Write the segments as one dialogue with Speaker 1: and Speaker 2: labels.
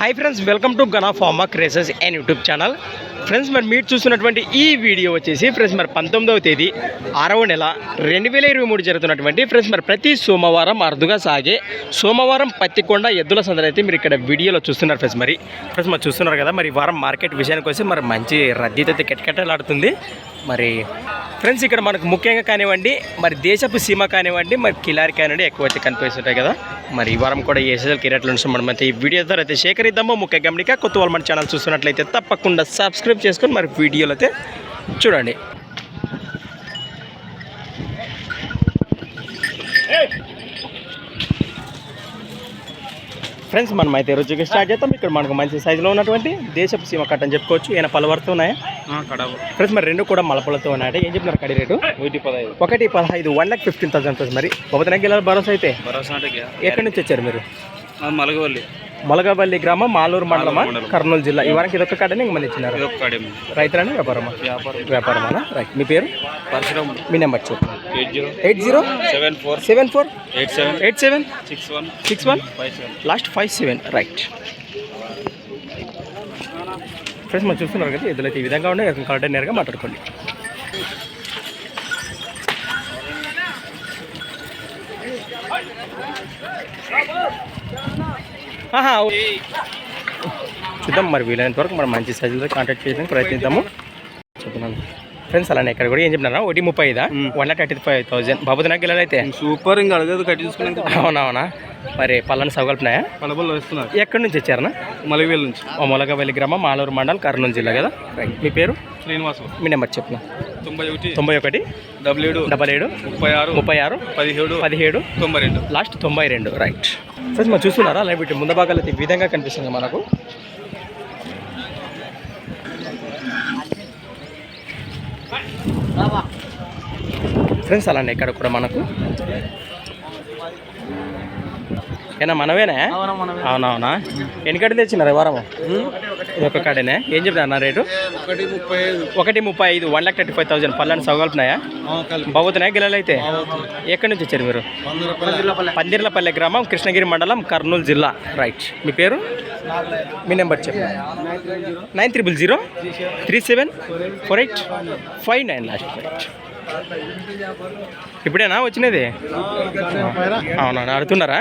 Speaker 1: Hi friends, welcome to Ghana Pharma Crazes and YouTube channel. Friends మరి మీరు చూస్తున్నటువంటి ఈ వీడియో వచ్చేసి ఫ్రెండ్స్ మరి పంతొమ్మిదవ తేదీ ఆరవ నెల రెండు వేల ఇరవై మూడు జరుగుతున్నటువంటి ఫ్రెండ్స్ మరి ప్రతి సోమవారం అరుదుగా సాగే సోమవారం పత్తికొండ ఎద్దుల సందడి అయితే మీరు ఇక్కడ వీడియోలో చూస్తున్నారు ఫ్రెండ్స్ మరి ఫ్రెండ్స్ మరి చూస్తున్నారు కదా మరి వారం మార్కెట్ విషయానికి వస్తే మరి మంచి రద్దీతో కిటకిటలాడుతుంది మరి ఫ్రెండ్స్ ఇక్కడ మనకు ముఖ్యంగా కానివ్వండి మరి దేశపు సీమ కానివ్వండి మరి కిలారి కానివ్వండి ఎక్కువ అయితే కనిపిస్తుంటాయి కదా మరి ఈ వారం కూడా ఏ సీజన్ కిరాట్లు మనం అయితే ఈ వీడియో ద్వారా అయితే సేకరిద్దాము ముఖ్య గమనిక కొత్త వాళ్ళు మన ఛానల్ చూస్తున్నట్లయితే తప్పకుండా సబ్స్క్రైబ్ సబ్స్క్రైబ్ చేసుకొని మరి వీడియోలు అయితే చూడండి ఫ్రెండ్స్ మనం అయితే రుచికి స్టార్ట్ చేస్తాం ఇక్కడ మనకు మంచి సైజులో ఉన్నటువంటి దేశపు సీమ కట్ అని చెప్పుకోవచ్చు ఏమైనా పలువరతో ఉన్నాయా ఫ్రెండ్స్ మరి రెండు కూడా మలపలతో ఉన్నాయి ఏం చెప్తున్నారు కడి రేటు
Speaker 2: ఒకటి పదహైదు
Speaker 1: ఒకటి వన్ లాక్ ఫిఫ్టీన్ థౌసండ్ మరి ఒకటి వెళ్ళాలి భరోసా అయితే ఎక్కడి నుంచి వచ్చారు మీరు
Speaker 2: మలగవల్లి
Speaker 1: మొలగబల్లి గ్రామం మాలూరు మండలమా కర్నూలు జిల్లా ఈ ఇది ఇదొక కాడని ఇంకా మంది ఇచ్చినారు రైతులని వ్యాపారమా వ్యాపారమా రైట్ మీ పేరు మీ నెంబర్ చెప్పండి
Speaker 2: eight zero seven four
Speaker 1: seven four
Speaker 2: eight seven
Speaker 1: eight seven
Speaker 2: six one
Speaker 1: six one last five seven right friends మనం చూస్తున్నారు కదా ఇదిలో ఈ విధంగా ఉండే కరెక్ట్ నేరుగా మాట్లాడుకోండి చూద్దాం మరి వీలైనంత వరకు మనం మంచి సైజులో కాంటాక్ట్ చేయడానికి ప్రయత్నిద్దాము ఫ్రెండ్స్ అలానే ఇక్కడ కూడా ఏం చెప్పినారా ఒకటి ముప్పై ఐదా one lakh thirty five thousand బాబు నాకు గిల్లలు అయితే
Speaker 2: సూపర్ ఇంకా అడగదు కట్టించుకున్నాను
Speaker 1: అవునవునా మరి పళ్ళని సగల్పినాయా
Speaker 2: పళ్ళబళ్ళు వస్తున్నారు
Speaker 1: ఎక్కడి నుంచి వచ్చారనా
Speaker 2: మలగవేలి నుంచి
Speaker 1: మొలగవేలి గ్రామం మాలూరు మండల్ కర్నూలు జిల్లా కదా మీ పేరు
Speaker 2: శ్రీనివాస్
Speaker 1: మీ నెంబర్ చెప్పిన
Speaker 2: తొంభై ఒకటి
Speaker 1: తొంభై ఒకటి
Speaker 2: డబల్ ఏడు
Speaker 1: డబల్ ఏడు
Speaker 2: ముప్పై ఆరు
Speaker 1: ముప్పై ఆరు
Speaker 2: పదిహేడు
Speaker 1: పదిహేడు
Speaker 2: తొంభై రెండు
Speaker 1: లాస్ట్ తొంభై రెండు రైట్ ఫ్రెండ్స్ మనం చూస్తున్నారా లైబ్రరీ ముందు భాగాలు ఈ విధంగా కనిపిస్తుంది మనకు ఫ్రెండ్స్ అలానే ఇక్కడ కూడా మనకు ఏనా మనవేనా అవునవునా ఎన్ని కట్టలు తెచ్చినారు వారము ఒక కాడేనే ఏం చెప్తాను రేటు
Speaker 2: ఒకటి ముప్పై ఐదు
Speaker 1: one lakh thirty five thousand పళ్ళని సౌగలుపునాయా బాగుతున్నాయా గిల్లలు అయితే ఎక్కడి నుంచి వచ్చారు మీరు పందిర్లపల్లె గ్రామం కృష్ణగిరి మండలం కర్నూలు జిల్లా రైట్ మీ పేరు మీ నెంబర్ చెప్పండి nine triple zero three seven four eight five nine last right ఇప్పుడేనా వచ్చినది అవునా అడుగుతున్నారా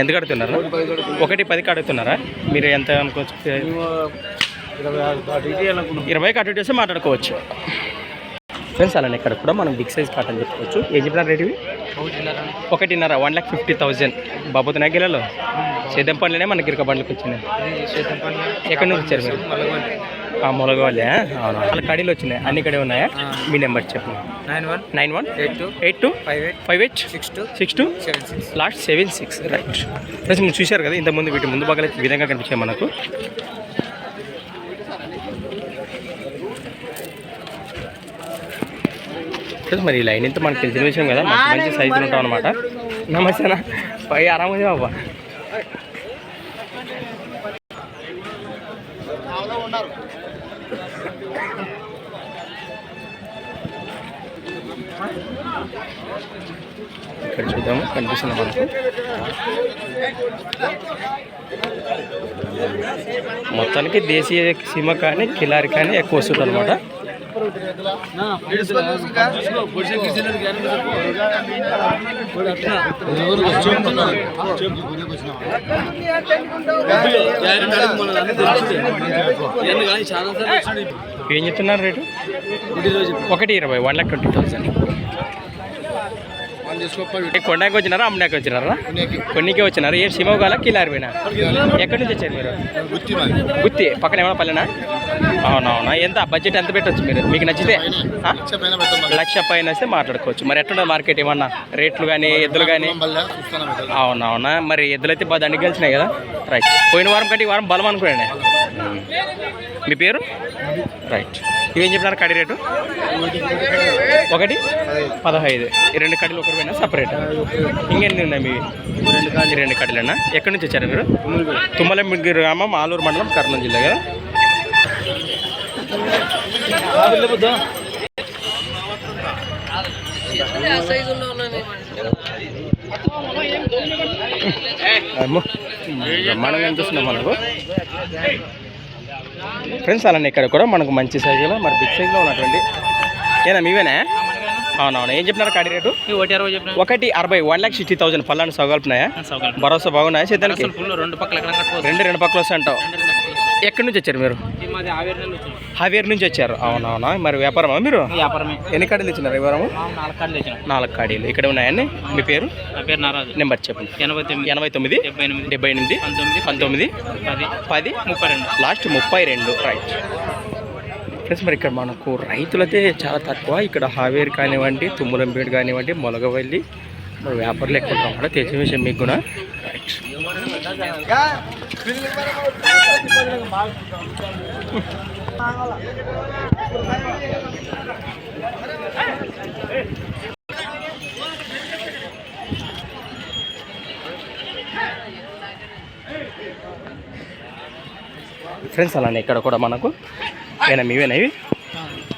Speaker 1: ఎంత కడుతున్నారు ఒకటి పదికి అడుగుతున్నారా మీరు ఎంత అనుకోవచ్చు ఇరవై అటు చేస్తే మాట్లాడుకోవచ్చు ఫ్రెండ్స్ అలానే ఇక్కడ కూడా మనం బిగ్ సైజ్ కాట్ అని చెప్పుకోవచ్చు ఏ చెప్పినారు రేట్ ఒకటిన్నర వన్ ల్యాక్ ఫిఫ్టీ థౌజండ్ బాబోతున్నాయి గిలలో సీతం పండ్లనే మనకి ఇరక పండ్లకు వచ్చినాయి ఎక్కడి నుంచి వచ్చారు ఆ మొలగవాళ్ళే అవునా అలా కడీలు వచ్చినాయి అన్ని కడే ఉన్నాయా మీ నెంబర్ చెప్పు
Speaker 2: nine one
Speaker 1: nine one
Speaker 2: eight two
Speaker 1: eight two
Speaker 2: five eight
Speaker 1: five eight
Speaker 2: six two
Speaker 1: six two
Speaker 2: seven six
Speaker 1: last seven six right plus మీరు చూశారు కదా ఇంతకుముందు వీటి ముందు భాగాలు విధంగా కనిపించాయి మనకు మరి లైన్ ఎంత మనకి తెలిసిన విషయం కదా మంచి సైజులు ఉంటాం అనమాట నమస్తేనా పై ఆరామంగా బాబా ఇక్కడ చూద్దాము కనిపిస్తుంది మనకు మొత్తానికి దేశీయ సీమ కానీ కిలారి కానీ ఎక్కువ వస్తుంది అనమాట ఏం చెప్తున్నారు రేటు ఒకటి ఇరవై వన్ లాక్ ట్వంటీ థౌసండ్ కొండకి వచ్చినారా అమ్మడానికి వచ్చినారా కొన్నికి వచ్చినారా ఏం సిమోగాల కిలారిపోయినా ఎక్కడి నుంచి వచ్చారు మీరు గుత్తి పక్కన ఏమైనా పల్లెనా అవునవునా ఎంత బడ్జెట్ ఎంత పెట్టవచ్చు మీరు మీకు నచ్చితే లక్ష పైన వస్తే మాట్లాడుకోవచ్చు మరి ఎట్లుండదు మార్కెట్ ఏమన్నా రేట్లు కానీ ఎద్దులు కానీ అవునవునా మరి ఎద్దులు అయితే బాగా దండికి గెలిచినాయి కదా రైట్ పోయిన వారం కంటే ఈ వారం బలం అనుకోండి మీ పేరు రైట్ ఇవేం చెప్తున్నారు కడి రేటు ఒకటి పదహైదు ఈ రెండు కడ్డీలు ఒకటి పైన సపరేట్ ఇంకెన్ని ఉన్నాయి మీ రెండు రెండు కడ్డీలేనా ఎక్కడి నుంచి వచ్చారు మీరు తుమ్మల గ్రామం ఆలూరు మండలం కర్నూలు జిల్లా కదా మనం ఎంత వస్తున్నాం మనకు ఫ్రెండ్స్ అలానే ఇక్కడ కూడా మనకు మంచి సైజులో మరి బిగ్ సైజులో ఉన్నటువంటి ఏనా మీవేనా అవునవును ఏం చెప్పినారు కాడి రేటు
Speaker 3: ఒకటి అరవై చెప్పిన
Speaker 1: ఒకటి అరవై వన్ ల్యాక్ సిక్స్టీ థౌసండ్ పల్లాన్ని సగల్పునాయా భరోసా బాగున్నాయా
Speaker 3: సిద్ధానికి రెండు
Speaker 1: రెండు పక్కల వస్తాయి అంటావు ఎక్కడి నుంచి వచ్చారు మీరు హావేర్ నుంచి వచ్చారు అవునవునా మరి వ్యాపారమా మీరు ఎన్ని కాడీలు ఇచ్చినారు వ్యాపారం
Speaker 3: నాలుగు
Speaker 1: కాడీలు ఇక్కడ ఉన్నాయండి మీ పేరు
Speaker 3: పేరు
Speaker 1: నెంబర్ చెప్పండి
Speaker 3: ఎనభై తొమ్మిది
Speaker 1: ఎనభై తొమ్మిది
Speaker 3: డెబ్బై ఎనిమిది పంతొమ్మిది పది
Speaker 1: పది
Speaker 3: ముప్పై రెండు
Speaker 1: లాస్ట్ ముప్పై రెండు రైట్ ఫ్రెండ్స్ మరి ఇక్కడ మనకు రైతులైతే చాలా తక్కువ ఇక్కడ హావేర్ కానివ్వండి తుమ్ములంపేట కానివ్వండి మొలగవల్లి వ్యాపారులు ఎక్కువ తెలిసిన విషయం మీకు కూడా ఫ్రెండ్స్ అలా ఇక్కడ కూడా మనకు ఏమైనా మీవేనా ఇవి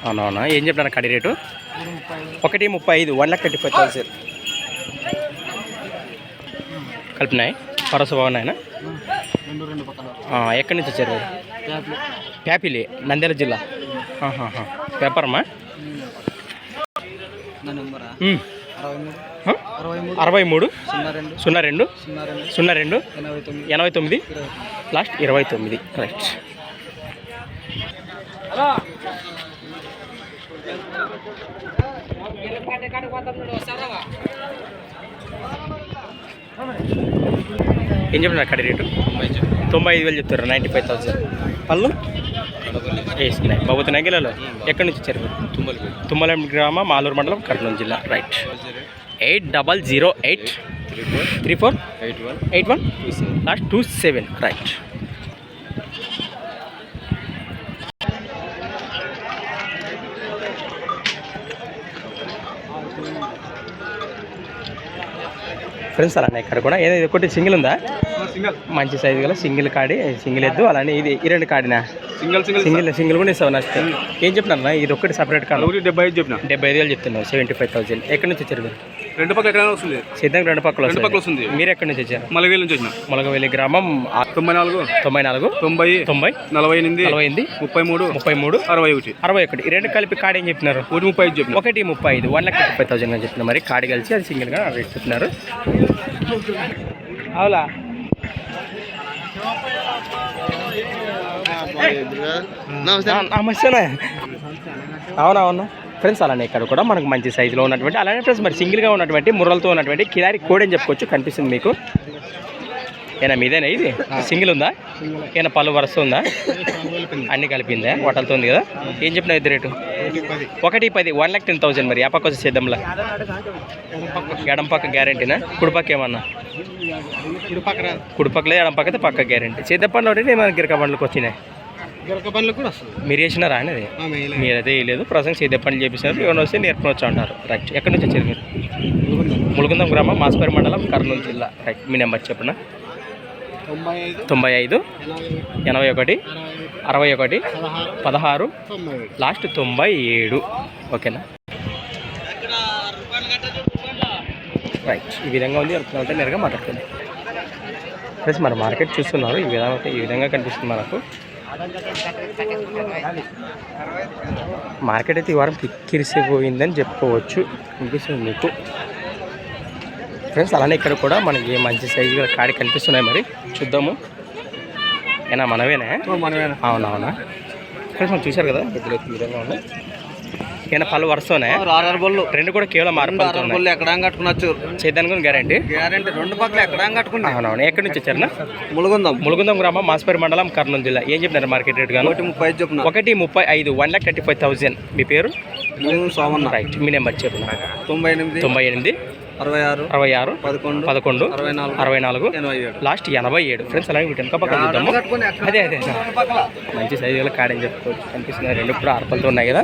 Speaker 1: అవునవునా ఏం చెప్పాను కడి రేటు ఒకటి ముప్పై ఐదు one lakh thirty five thousand కలిపినాయి
Speaker 3: పరసు
Speaker 1: ఆయన ఎక్కడి నుంచి వచ్చారు ప్యాపిలి నంద్యాల జిల్లా పేపర్మా
Speaker 3: అరవై మూడు సున్నా రెండు
Speaker 1: సున్నా రెండు
Speaker 3: ఎనభై తొమ్మిది
Speaker 1: లాస్ట్ ఇరవై తొమ్మిది కరెక్ట్ ఏం చెప్తున్నారు కడి రేటు తొంభై ఐదు వేలు చెప్తారు నైంటీ ఫైవ్ థౌసండ్ పళ్ళు వేసుకున్నాయి బాబు నగిలలో ఎక్కడి నుంచి వచ్చారు తుమ్మల తుమ్మలం గ్రామ మాలూరు మండలం కర్నూలు జిల్లా right eight double zero eight three four
Speaker 2: eight one
Speaker 1: eight one last two seven right friends అలానే ఇక్కడ కూడా ఏదైతే ఒకటి సింగిల్ ఉందా మంచి సైజు గల సింగిల్ కాడి సింగిల్ ఎద్దు అలానే ఇది ఈ రెండు కాడినా
Speaker 2: సింగిల్ సింగిల్
Speaker 1: సింగిల్ సింగిల్ కూడా ఇస్తావు నాకు ఏం చెప్పినా ఇది ఒకటి సపరేట్ కాదు
Speaker 2: డెబ్బై ఐదు చెప్పిన
Speaker 1: డెబ్బై ఐదు వేలు చెప్తున్నావు సెవెంటీ ఫైవ్ థౌసండ్ ఎక్కడి నుంచి వచ్చారు మీరు
Speaker 2: రెండు పక్కల ఎక్కడ వస్తుంది
Speaker 1: సిద్ధంగా రెండు పక్కల
Speaker 2: రెండు పక్కల వస్తుంది
Speaker 1: మీరు ఎక్కడ నుంచి వచ్చారు
Speaker 2: మలగవేలి నుంచి వచ్చిన
Speaker 1: మలగవేలి గ్రామం
Speaker 2: తొంభై నాలుగు
Speaker 1: తొంభై నాలుగు
Speaker 2: తొంభై
Speaker 1: తొంభై
Speaker 2: నలభై ఎనిమిది
Speaker 1: నలభై ఎనిమిది
Speaker 2: ముప్పై మూడు
Speaker 1: ముప్పై మూడు
Speaker 2: అరవై ఒకటి
Speaker 1: అరవై ఒకటి రెండు కలిపి కాడ ఏం చెప్పినారు
Speaker 2: ఒకటి ముప్పై ఐదు చెప్పిన
Speaker 1: ఒకటి ముప్పై ఐదు వన్ లక్ష ముప్పై థౌసండ్ అని చెప్పిన మరి కాడి కలిసి అది సింగిల్గా రేట్ చెప్తున్నారు అవులా నమస్తే అవునా అవునా ఫ్రెండ్స్ అలానే ఇక్కడ కూడా మనకు మంచి సైజులో ఉన్నటువంటి అలానే ఫ్రెండ్స్ మరి సింగిల్గా ఉన్నటువంటి ముర్రలతో ఉన్నటువంటి కిరారి కోడి అని చెప్పుకోవచ్చు కనిపిస్తుంది మీకు ఏనా మీదేనా ఇది సింగిల్ ఉందా ఏమైనా పళ్ళు వరుస ఉందా అన్ని కలిపిందా హోటల్తో ఉంది కదా ఏం చెప్పినా ఇది రేటు ఒకటి పది వన్ ల్యాక్ టెన్ థౌసండ్ మరి ఆ పక్క వచ్చి సిద్ధంలా పక్క గ్యారంటీనా కుడిపక్క ఏమన్నా కుడిపక్కలే ఎడం పక్క గ్యారంటీ సిద్ధపండ్లు ఏమైనా మన గిరక బండ్లకు వచ్చినాయి మీరు చేసినారా అనేది మీరైతే వేయలేదు ప్రసంగం చేదే పనులు చేపిస్తారు ఎవరైనా వస్తే నేర్పవచ్చు అంటారు రైట్ ఎక్కడి నుంచి వచ్చారు మీరు ములుగుందం గ్రామం మాస్పేరు మండలం కర్నూలు జిల్లా రైట్ మీ నెంబర్ చెప్పిన
Speaker 3: తొంభై ఐదు ఎనభై
Speaker 1: ఒకటి
Speaker 3: అరవై
Speaker 1: ఒకటి
Speaker 3: పదహారు
Speaker 1: లాస్ట్ తొంభై ఏడు ఓకేనా రైట్ ఈ విధంగా ఉంది అంటే నేరుగా మాట్లాడుతుంది ప్లస్ మన మార్కెట్ చూస్తున్నారు ఈ విధంగా ఈ విధంగా కనిపిస్తుంది మనకు మార్కెట్ అయితే ఈ వారం కిక్కిరిసిపోయిందని చెప్పుకోవచ్చు అనిపిస్తుంది మీకు ఫ్రెండ్స్ అలానే ఇక్కడ కూడా మనకి మంచి సైజు కాడి కనిపిస్తున్నాయి మరి చూద్దాము ఏనా
Speaker 3: మనమేనా మనవేనా
Speaker 1: అవునవునా ఫ్రెండ్స్ మనం చూశారు కదా ఇద్దరు ఈ విధంగా ఉన్నాయి ఏమైనా పళ్ళు వరుసనే
Speaker 3: ఆరు
Speaker 1: రెండు కూడా కేవలం ఆరు
Speaker 3: బళ్ళు ఎక్కడ కట్టుకున్నచ్చు
Speaker 1: చేద్దాం గ్యారంటీ
Speaker 3: గ్యారంటీ రెండు పక్కల ఎక్కడ
Speaker 1: ఎక్కడి నుంచి వచ్చారు
Speaker 3: ములుగుందం
Speaker 1: ములుగుందం గ్రామం మాస్పేరు మండలం కర్నూలు జిల్లా ఏం చెప్పినారు మార్కెట్ రేట్ గా
Speaker 3: ఒకటి ముప్పై చెప్పిన
Speaker 1: ఒకటి ముప్పై ఐదు one lakh thirty five thousand మీ పేరు
Speaker 3: సోమన్న
Speaker 1: రైట్ మీ నెంబర్ చెప్పిన
Speaker 3: తొంభై ఎనిమిది
Speaker 1: తొంభై ఎనిమిది
Speaker 3: అరవై ఆరు
Speaker 1: అరవై ఆరు
Speaker 3: పదకొండు
Speaker 1: పదకొండు
Speaker 3: అరవై నాలుగు
Speaker 1: లాస్ట్ ఎనభై ఏడు ఫ్రెండ్స్ అలాగే వెనక అదే అదే మంచి సైజులో కాడని చెప్పుకోవచ్చు కనిపిస్తున్నాయి రెండు కూడా ఆర్పలతో ఉన్నాయి కదా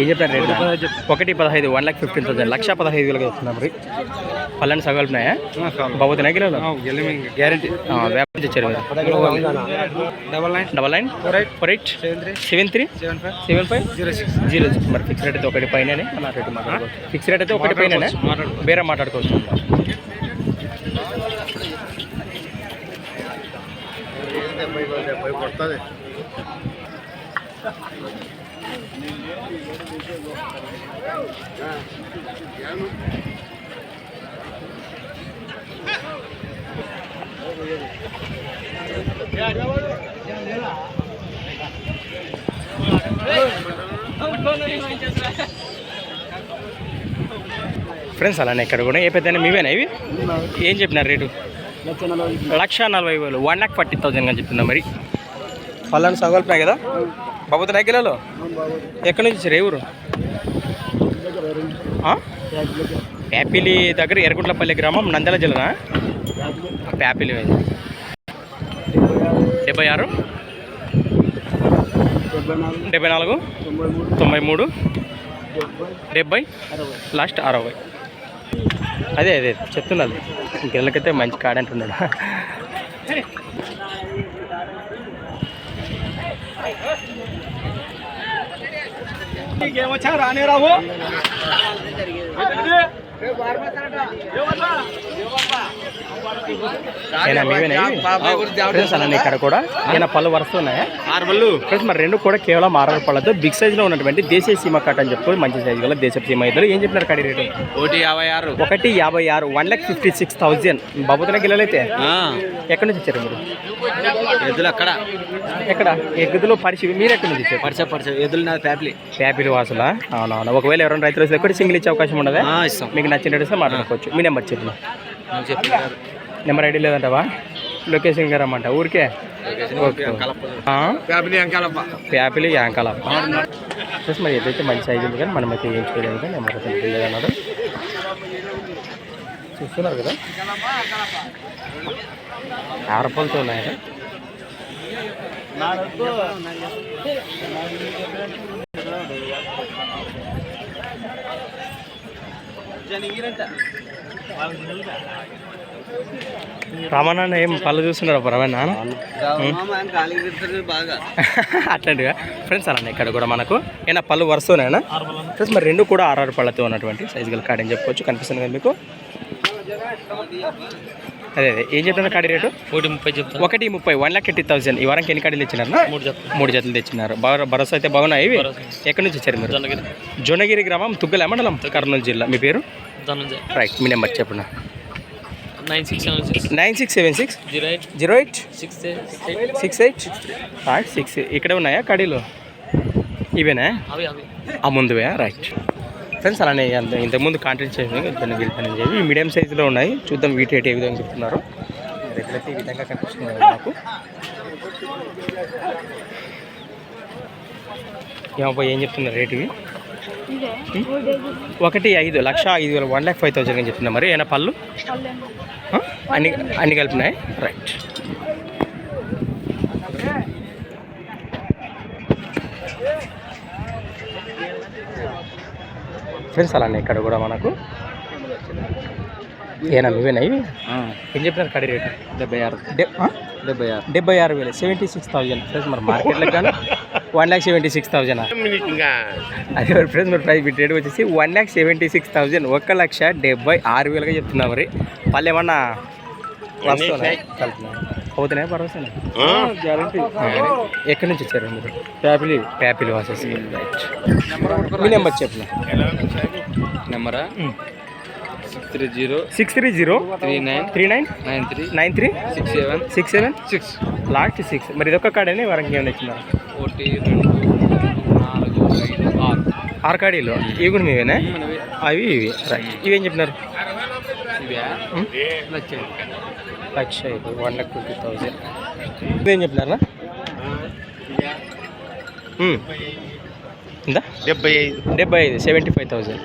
Speaker 1: ఏం చెప్పారు రేట్ ఒకటి పదహైదు వన్ ల్యాక్ ఫిఫ్టీన్ థౌసండ్ లక్ష పదహైదు వేలకు వస్తున్నాం మరి పళ్ళని సగలు ఉన్నాయా బాబు తినే కిలో
Speaker 2: గ్యారంటీ
Speaker 1: వ్యాపారం తెచ్చారు
Speaker 2: double nine
Speaker 1: double nine four eight four eight seven three
Speaker 2: seven five
Speaker 1: seven five
Speaker 2: zero six
Speaker 1: zero మరి ఫిక్స్ రేట్ అయితే ఒకటి పైన ఫిక్స్ రేట్ అయితే ఒకటి పైన బేరే
Speaker 2: మాట్లాడుకోవచ్చు
Speaker 1: డెబ్బై డెబ్బై కొడుతుంది ఫ్రెండ్స్ అలానే ఇక్కడ కూడా ఏ పెద్ద మీవేనా ఇవి ఏం చెప్పినారు రేటు లక్ష నలభై వేలు వన్ ల్యాక్ ఫార్టీ థౌజండ్ అని చెప్తున్నా మరి పల్లాని సగల్పినాయి కదా బాబు దగ్గరలో ఎక్కడి నుంచి రేవురు ప్యాపిలి దగ్గర ఎరగుంట్లపల్లి గ్రామం నందల జిల్లా ప్యాపిలి డెబ్బై ఆరు డెబ్బై నాలుగు తొంభై మూడు డెబ్బై లాస్ట్ అరవై అదే అదే చెప్తున్నది గెల్లకైతే మంచి కాడ అంటున్నాడు రానే రావు ఇక్కడ కూడా ఈయన పళ్ళు వరుసలు ఉన్నాయా మరి రెండు కూడా కేవలం ఆరు పళ్ళతో బిగ్ సైజ్ లో ఉన్నటువంటి దేశీయ సీమ కట్ అని చెప్పి మంచి సైజ్ గల దేశ సీమ ఇద్దరు ఏం చెప్పినారు కడి రేటు
Speaker 2: ఒకటి యాభై ఆరు
Speaker 1: ఒకటి యాభై ఆరు one lakh fifty six thousand బాబుతున్న గిల్లలైతే అయితే ఎక్కడి నుంచి వచ్చారు మీరు
Speaker 2: అక్కడ
Speaker 1: ఎక్కడ ఎగ్గుదులో పరిచి మీరు ఎక్కడ నుంచి ఇచ్చారు
Speaker 2: పరిచ పరిచ ఎదులు నా ఫ్యామిలీ
Speaker 1: ఫ్యామిలీ వాసులా అవునవును ఒకవేళ ఎవరైనా రైతులు వస్తే ఎక్కడ సింగిల్ ఇచ్చే అవకాశం ఉండదా
Speaker 2: ఇస్తాం
Speaker 1: మీకు నచ్చినట్టు సార్ మాట్లాడుకోవచ్చు మీ నెంబర్ చెప్పిన నెంబర్ ఐడి లేదంటవా లొకేషన్ గారు రమ్మంట ఊరికే ప్యాపిలి యాంకాలప్ప మరి ఏదైతే మంచి సైజు ఉంది కానీ మనం అయితే ఏం చేయలేదు కానీ నెంబర్ లేదన్నారు చూస్తున్నారు కదా ఆరపలతో ఉన్నాయా రామానాన్న ఏం పళ్ళు చూస్తున్నారు రమణ అట్లాంటిగా ఫ్రెండ్స్ అలానే ఇక్కడ కూడా మనకు ఏమైనా పళ్ళు వరుసనా ఫ్రెండ్స్ మరి రెండు కూడా ఆర్ఆర్ పళ్ళతో ఉన్నటువంటి సైజు గల కాడని చెప్పుకోవచ్చు కనిపిస్తుంది కదా మీకు అదే అదే ఏం చెప్తున్నారు కాడి రేటు
Speaker 2: ఒకటి ముప్పై చెప్తాను
Speaker 1: ఒకటి ముప్పై వన్ లాక్ ఎయిటీ థౌసండ్ ఈ వారానికి ఎన్ని కాడీలు ఇచ్చినారు
Speaker 2: మూడు జతలు
Speaker 1: మూడు జతలు తెచ్చినారు బాగా భరోసా అయితే బాగున్నాయి ఇవి ఎక్కడి నుంచి వచ్చారు మీరు జొన్నగిరి గ్రామం తుగ్గల మండలం కర్నూలు జిల్లా మీ పేరు
Speaker 2: ధనంజయ్
Speaker 1: రైట్ మీ నెంబర్ చెప్పిన
Speaker 2: nine six seven six
Speaker 1: nine six seven six
Speaker 2: zero eight
Speaker 1: zero eight
Speaker 2: six
Speaker 1: six eight six ఇక్కడే ఉన్నాయా కడీలో ఇవేనా ఆ ముందువే రైట్ ఫ్రెండ్స్ అలానే అంత ఇంతకుముందు కాంటాక్ట్ చేసి దాన్ని వెళ్తానని చెప్పి మీడియం సైజులో ఉన్నాయి చూద్దాం వీటి రేట్ ఏ విధంగా చెప్తున్నారు రైతులైతే ఈ విధంగా కనిపిస్తున్నారు నాకు ఏమబ్బా ఏం చెప్తున్నారు రేటు ఇవి ఒకటి ఐదు లక్ష ఐదు వేల వన్ ల్యాక్ ఫైవ్ థౌసండ్ అని చెప్తున్నా మరి ఏమైనా పళ్ళు అన్ని అన్ని కలిపినాయి రైట్ ఫ్రెండ్స్ అలానే ఇక్కడ కూడా మనకు ఏనా ఇవేనా ఇవి ఏం చెప్పినారు కడి రేటు
Speaker 3: డెబ్బై ఆరు డెబ్బై ఆరు
Speaker 1: డెబ్బై ఆరు వేలు సెవెంటీ సిక్స్ థౌజండ్ ఫ్రెండ్స్ మరి మార్కెట్లో కానీ one lakh seventy six thousand అదే ఫ్రెండ్స్ మరి ప్రైస్ బిట్ రేట్ వచ్చేసి one lakh seventy six thousand ఒక లక్ష డెబ్బై ఆరు వేలుగా చెప్తున్నాం మరి వాళ్ళు ఏమన్నా వస్తున్నాయి అవుతున్నాయి భరోసా
Speaker 3: గ్యారంటీ
Speaker 1: ఎక్కడి నుంచి వచ్చారు మీరు ప్యాపిలి ప్యాపిలి వాసెస్ మీ నెంబర్ చెప్పిన
Speaker 2: నెంబరా six three zero
Speaker 1: six three zero
Speaker 2: three nine
Speaker 1: three nine
Speaker 2: nine three
Speaker 1: nine three
Speaker 2: six seven
Speaker 1: six seven
Speaker 2: six
Speaker 1: last six మరి ఇదొక కాడని వరకు ఏమైనా ఇచ్చినారు
Speaker 2: ఒకటి ఆరు
Speaker 1: కాడీలు ఇవి కూడా మీవేనా అవి ఇవి ఇవేం చెప్పినారు లక్ష ఇది వన్ ల్యాక్ ఫిఫ్టీ థౌజండ్ ఇదేం చెప్పినారా ఇందా
Speaker 2: డెబ్బై ఐదు
Speaker 1: డెబ్బై ఐదు సెవెంటీ ఫైవ్ థౌజండ్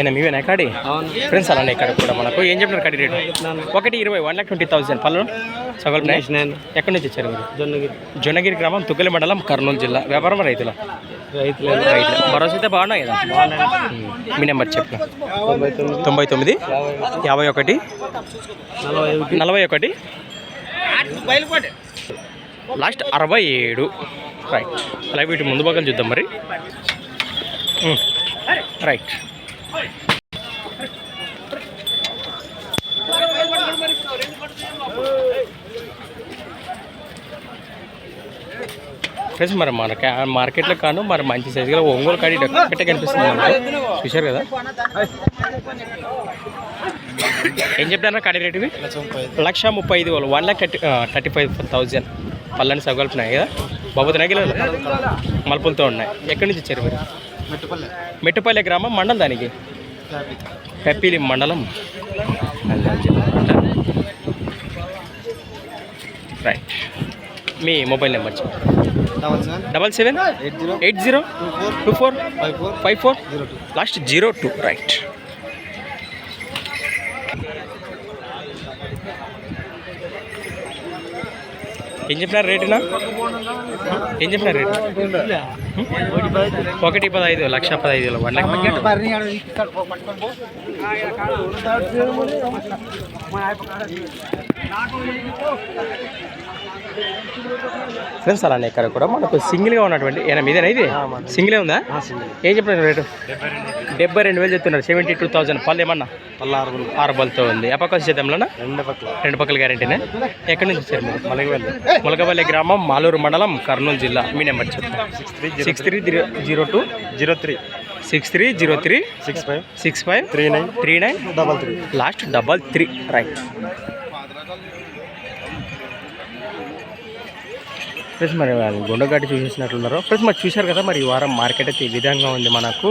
Speaker 1: ఏనా మీవేనా కాడి ఫ్రెండ్స్ అలానే ఇక్కడ కూడా మనకు ఏం చెప్పినారు కాడి రేటు ఒకటి ఇరవై వన్ లాక్ ట్వంటీ థౌసండ్ పళ్ళు సగల్ ఎక్కడి నుంచి వచ్చారు మీరు
Speaker 3: జొన్నగిరి
Speaker 1: జొన్నగిరి గ్రామం తుగ్గలి మండలం కర్నూలు జిల్లా వ్యాపారం రైతుల
Speaker 3: రైతులు
Speaker 1: భరోసా అయితే బాగున్నాయి కదా మీ నెంబర్ చెప్పిన
Speaker 3: తొంభై తొమ్మిది యాభై
Speaker 1: ఒకటి
Speaker 3: నలభై ఒకటి
Speaker 1: లాస్ట్ అరవై ఏడు రైట్ అలాగే వీటి ముందు భాగాలు చూద్దాం మరి రైట్ ఫ్రెండ్స్ మరి మన మార్కెట్లో కాను మరి మంచి సైజుగా ఒంగోలు కడి డెక్కపెట్టే కనిపిస్తుంది మనకు కదా ఏం చెప్తారా కడి రేటు లక్ష ముప్పై ఐదు వాళ్ళు one lakh thirty thirty five thousand పళ్ళని సగలుపున్నాయి కదా బాబు తినగిలో మలుపులతో ఉన్నాయి ఎక్కడి నుంచి వచ్చారు మీరు మెట్టుపల్లె గ్రామం మండలం దానికి పెప్పిలి మండలం రైట్ మీ mobile number double seven
Speaker 3: eight zero two four five four
Speaker 1: last zero two right ఏం చెప్పినారు రేటునా ఏం చెప్పినారు రేటు ఒకటి పదహైదు లక్ష పదహైదు వన్ లాక్ ఫ్రెండ్స్ అలానే ఇక్కడ కూడా మనకు సింగిల్గా ఉన్నటువంటి ఏమైనా మీదేనా ఇది సింగిలే ఉందా ఏం చెప్పినారు రేటు డెబ్బై రెండు వేలు చెప్తున్నారు సెవెంటీ టూ థౌసండ్ పళ్ళు ఏమన్నా
Speaker 3: పళ్ళు ఆరు
Speaker 1: ఆరు పళ్ళతో ఉంది అపకాశ చేద్దాంలోనా
Speaker 3: రెండు పక్కల
Speaker 1: రెండు పక్కల గ్యారంటీనే ఎక్కడి నుంచి వచ్చారు మీరు
Speaker 3: మలగవల్లి
Speaker 1: గ్రామం మాలూరు మండలం కర్నూలు జిల్లా మీ నెంబర్ చెప్తాను
Speaker 3: six three
Speaker 1: zero two
Speaker 3: zero three
Speaker 1: six three zero three
Speaker 3: six five
Speaker 1: six five
Speaker 3: three nine
Speaker 1: three nine
Speaker 3: double three
Speaker 1: last double three right friends మరి గుండెగాటి చూసేసినట్లున్నారు ఫ్రెండ్స్ మరి చూశారు కదా మరి ఈ వారం మార్కెట్ అయితే ఈ విధంగా ఉంది మనకు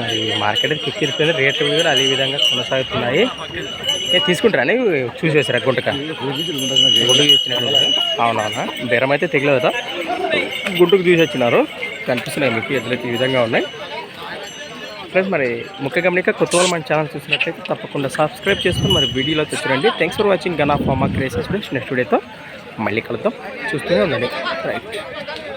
Speaker 1: మరి మార్కెట్ ఫిక్స్ రేట్లు కూడా అదే విధంగా కొనసాగుతున్నాయి తీసుకుంటారా చూసి వేసారా గుంటక గుంటుకు అవునవునా బెరం అయితే తెగలేదు గుంటుకు చూసి వచ్చినారు కనిపిస్తున్నాయి మీకు ఎదురైతే ఈ విధంగా ఉన్నాయి ఫ్రెండ్స్ మరి ముఖ్య గమనిక కొత్త వాళ్ళు మన ఛానల్ చూసినట్లయితే తప్పకుండా సబ్స్క్రైబ్ చేసుకుని మరి వీడియోలో చూడండి thanks for watching gun of farmer crazes next వీడియోతో మళ్ళీ కలుద్దాం చూస్తూనే ఉందండి రైట్